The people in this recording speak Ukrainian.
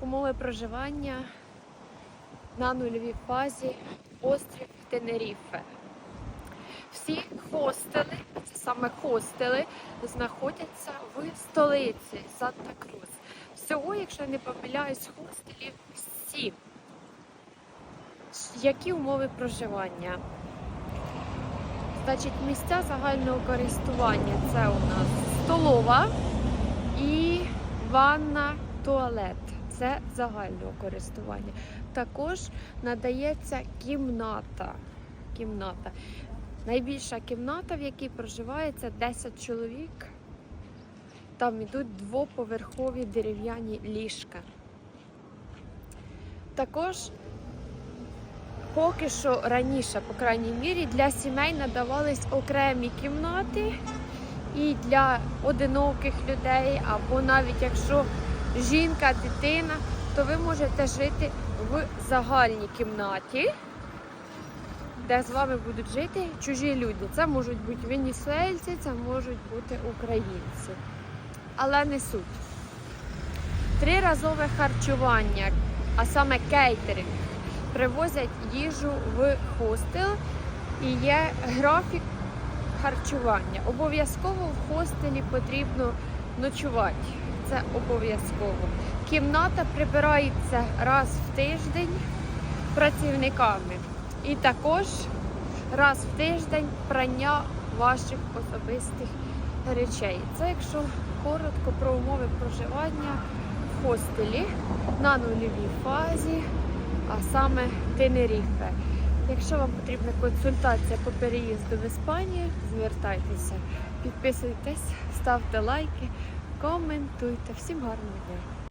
умови проживання на нульовій фазі острів Тенеріфе. Всі хостели, це саме хостели, знаходяться в столиці Санта-Крус. Всього, якщо я не помиляюсь, хостелів сім. Які умови проживання? Значить, місця загального користування це у нас столова і ванна, туалет. Це загального користування. Також надається кімната. Кімната. Найбільша кімната, в якій проживається 10 чоловік. Там йдуть двоповерхові дерев'яні ліжка. Також поки що раніше, по крайній мірі, для сімей надавались окремі кімнати і для одиноких людей, або навіть якщо жінка, дитина, то ви можете жити в загальній кімнаті, де з вами будуть жити чужі люди. Це можуть бути венесуельці, це можуть бути українці. Але не суть. Триразове харчування, а саме кейтеринг привозять їжу в хостел і є графік харчування. Обов'язково в хостелі потрібно ночувати. Це обов'язково. Кімната прибирається раз в тиждень працівниками. І також раз в тиждень прання ваших особистих речей. Це якщо коротко про умови проживання в хостелі на нульовій фазі а саме Тенеріфе. Якщо вам потрібна консультація по переїзду в Іспанію, звертайтеся, підписуйтесь, ставте лайки, коментуйте. Всім гарного дня!